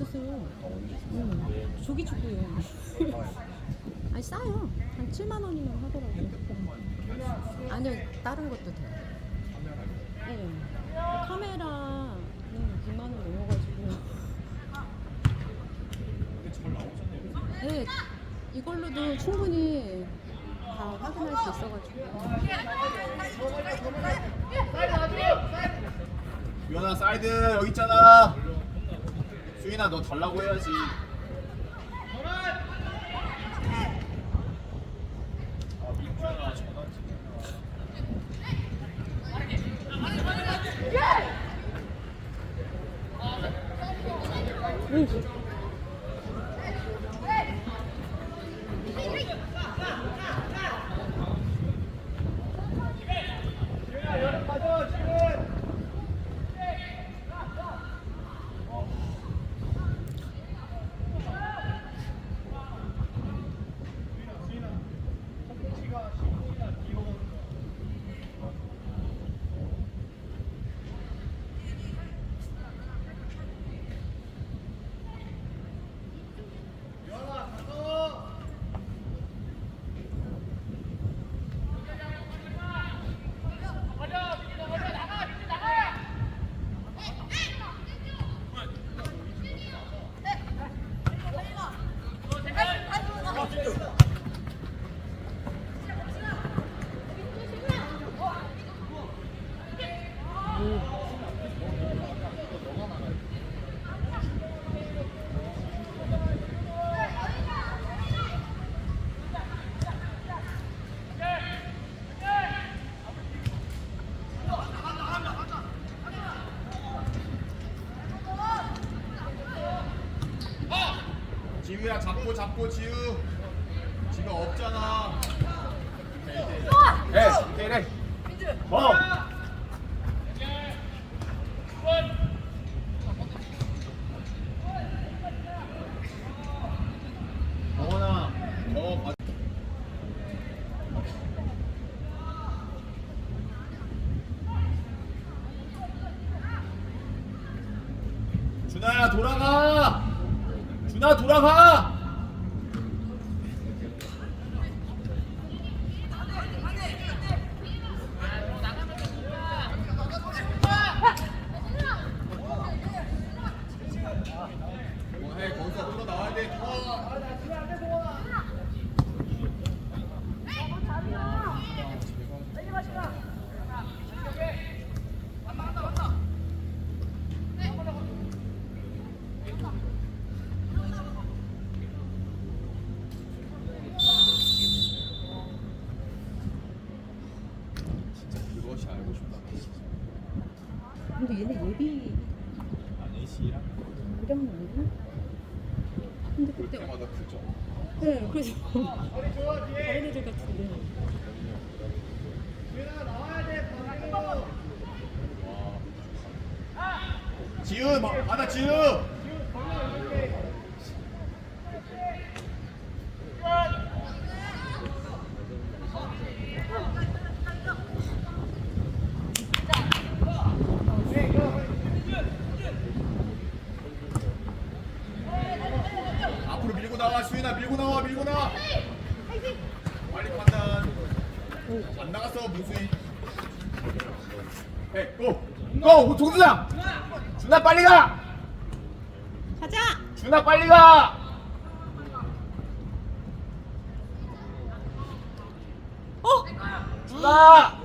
있었어요. 응. 조기 축구요. 아니 싸요. 한 7만 원이면 하더라고요. 아니요 다른 것도 돼요. 네. 카메라는 2만 원 넘어가지고. 네, 이걸로도 충분히 다 확인할 수 있어가지고. 유연아 사이드 여기 있잖아. 수인아 너 달라고 해야지. 아 민준아 전화 지우야 잡고 잡고 지우. 지가 없잖아. 에, 때래. 어. 영원아, 너 봐. 준아야 돌아가. 준아 돌아가. 뭐해 거기서 흘러 나와야 돼. 어. 진짜 그것이 알고 싶다. 근데 얘네 예비 아니 시랑 1학년 아니야? 근데 그때 때마다 크죠. 네 그래서 다른 애들 같은데 지우 마- 받아 지우. 앞으로 판단. 됐어 문수인 해 고! 고! 동수장! 준아 빨리 가! 가자. 준아 빨리 가! 어. 준아!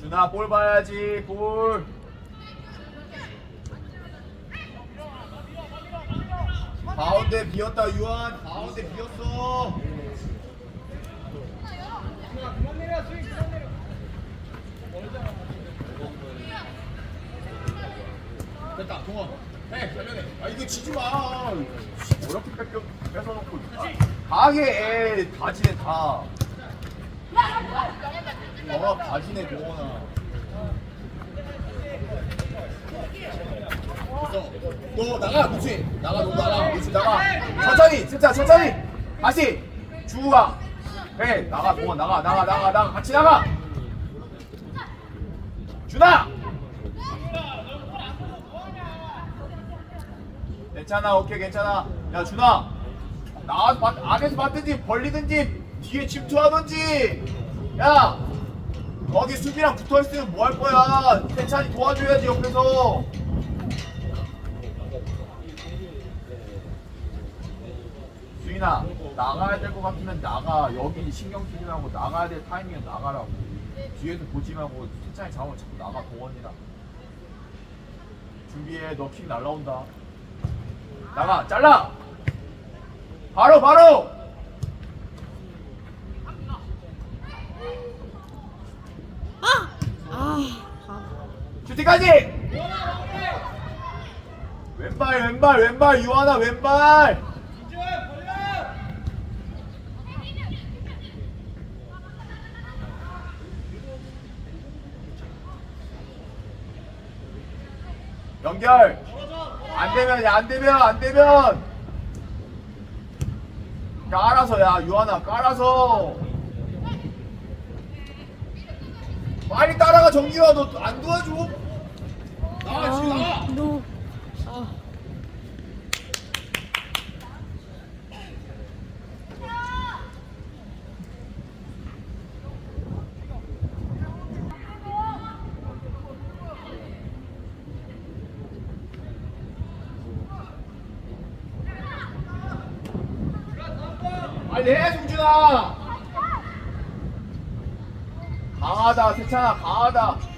준아 볼 봐야지 볼 가운데 비었다 유한. 가운데 비었어. 됐다 동원. 해 살려내 아 이거 지지 마. 어렵게 뺏겨 뺏어놓고. 강하게 애 다지네 다. 어, 가지네 동원아. 됐어 너 나가 그치? 나가 너 나가. 그치 나가. 천천히 진짜 천천히. 다시. 주우가. 해 나가 동원 나가 나가 나가 나가. 같이 나가. 준아! 괜찮아 오케이 괜찮아. 야 준아. 나가서 받, 안에서 받든지 벌리든지 뒤에 침투하든지. 야! 거기 수비랑 붙어있으면 뭐 할 거야? 괜찮이 도와줘야지 옆에서 수인아 나가야 될 것 같으면 나가. 여기 신경 쓰지 말고 나가야 될 타이밍에 나가라고. 뒤에서 보지 말고 천천히 잡으면 자꾸 나가 동원이랑 준비해. 너 킥 날라온다. 나가. 잘라! 바로 바로. 슈팅까지! 왼발 왼발 왼발 유하나 왼발 연결. 안 되면 야, 안 되면 안 되면. 깔아서 야 유하나 깔아서. 빨리 따라가 정기화. 너 안 도와줘. 나가 지금. 나가 너. 아. 빨리 해 승준아 강하다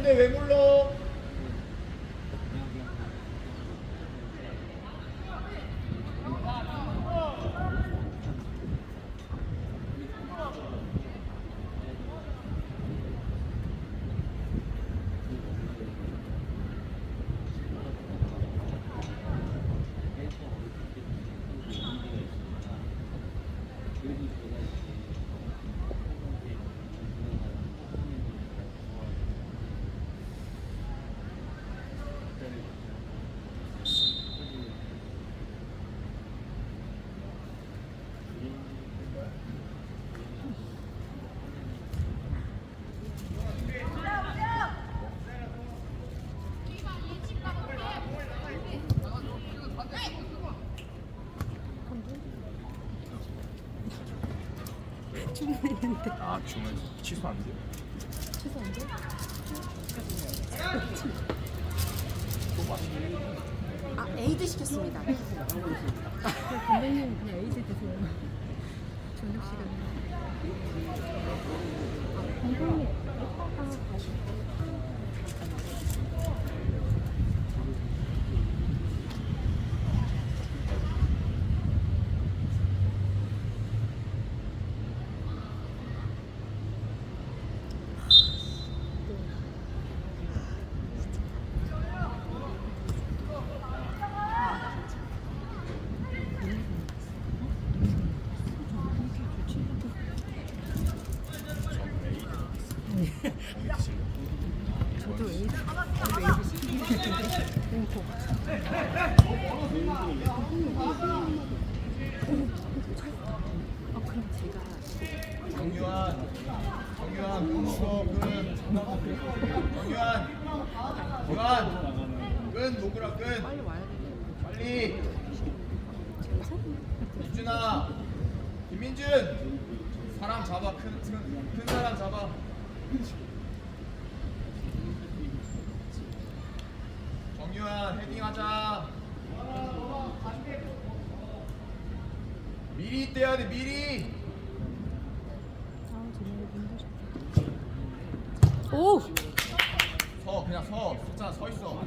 등졌는데 왜 물러 했는데 아 주문 취소 안 돼? 취소 안 돼? 아 에이드 시켰습니다. 선배님 그냥 에이드 드세요. 저녁 시간에. 아, 선배님 이따가 에이드 저도 에이드 시키는데 공포. 어 그럼 제가 정유한 정유한 끈 묶어 끈 정유한 유한 끈 묶으라 끈 빨리 와야 돼. 빨리 이준아 김민준 사람 잡아 큰, 큰, 큰 사람 잡아 정유한 헤딩하자 미리 떼야 돼 미리 아. 오! 서 그냥 서 숫자 서 있어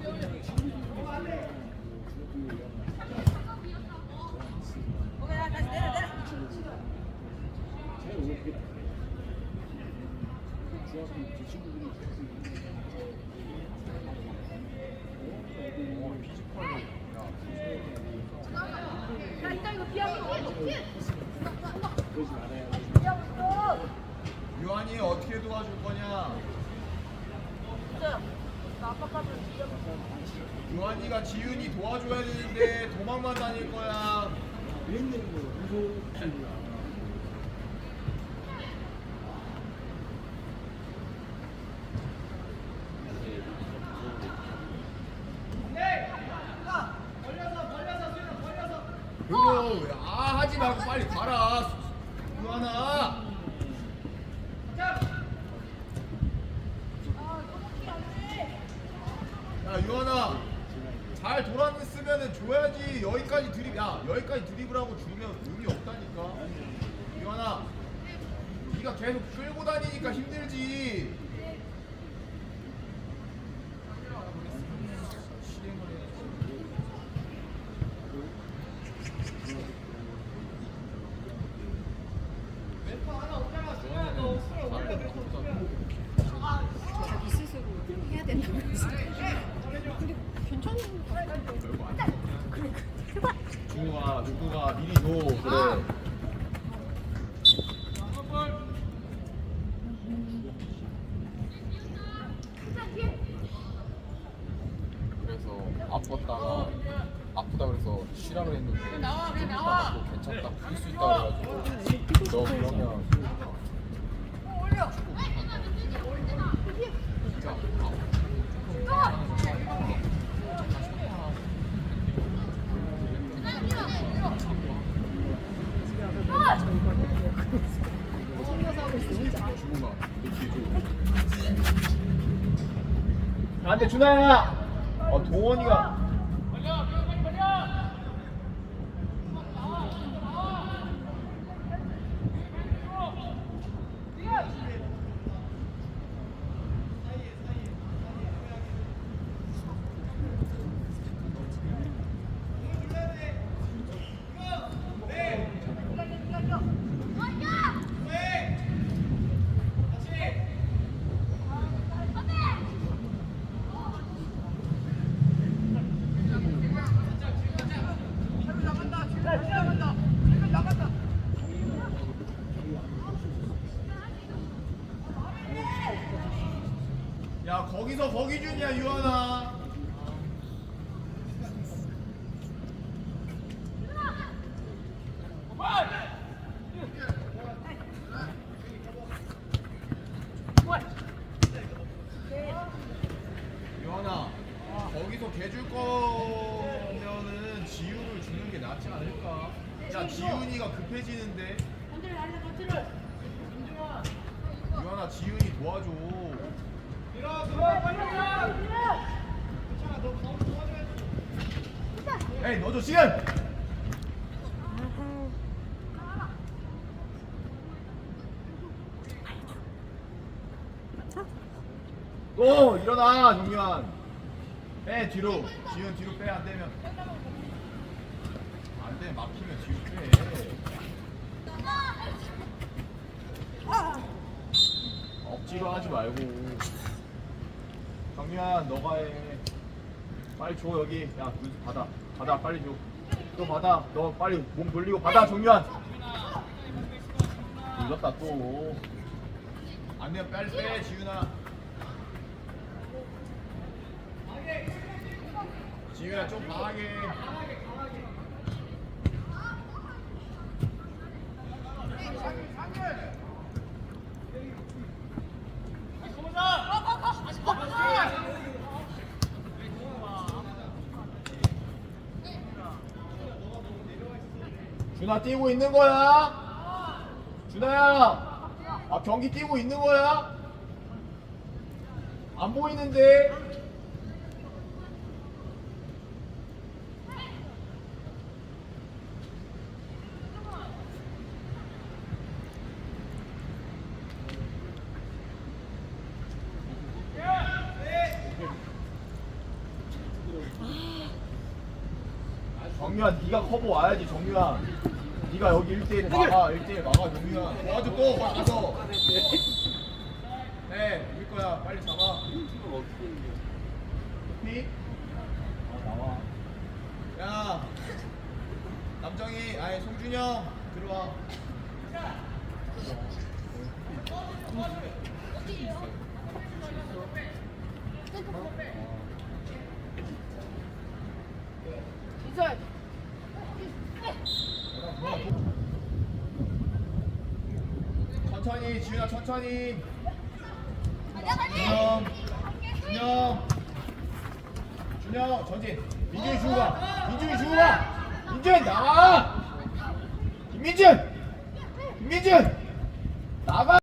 유한이 어떻게 도와줄 거냐? 유한이가 지윤이 도와줘야 되는데 도망만 다닐 거야 그거 아 하지 말고 빨리 가라 유한아 야 유한아 잘 돌았으면은 줘야지 여기까지 드립 야 여기까지 드립을하고 주면 의미 없다니까 유한아 네가 계속 끌고 다니니까 힘들지 자기 스스로 해야 된다면서. 근데 괜찮은 거 같아. 별거 아니야 중우가 누구가 미리 줘 그래 그래서 아팠다가 아프다 그래서 쉬라 그랬는데 좀 나와 괜찮다 풀수 있다 그래가지고 너 그러면 진짜 주문아 너 뒤에 줘 안돼 준아야! 어 동원이가 야 거기서 거기 준이야 유한아 거기서 개 줄 거면은 지우를 주는 게 낫지 않을까 야 지훈이가 급해지는데 있잖아 지훈이 도와줘 에이 넣어줘 지훈 또 일어나 정유한. 빼 뒤로. 지훈 뒤로 빼 안 되면. 안되면 막히면 뒤로 빼. 억지로 하지 말고. 정유한 너가 해. 빨리 줘 여기. 야눈 받아. 받아 빨리 줘또 받아. 너 빨리 몸 돌리고 받아 정유한. 늦었다 또. 안 되면 빨리 빼 지훈아 지훈아 좀 강하게 준아 뛰고 있는 거야? 준아야, 아 경기 뛰고 있는 거야? 안 보이는데? 정유한 네가 커버 와야지 정유한. 네가 여기 1대1 막아 1대1 막아 정유한. 도와줘 또. 가서. 네 이길 거야. 빨리 잡아. 피? 아 나와. 야 남정이 아니 송준영 들어와. 이절. 천천히 지훈아 천천히. 준영 준영. 준영 전진. 민준이 주고 가 민준이 주고 가 민준 나와. 김민준. 김민준. 나가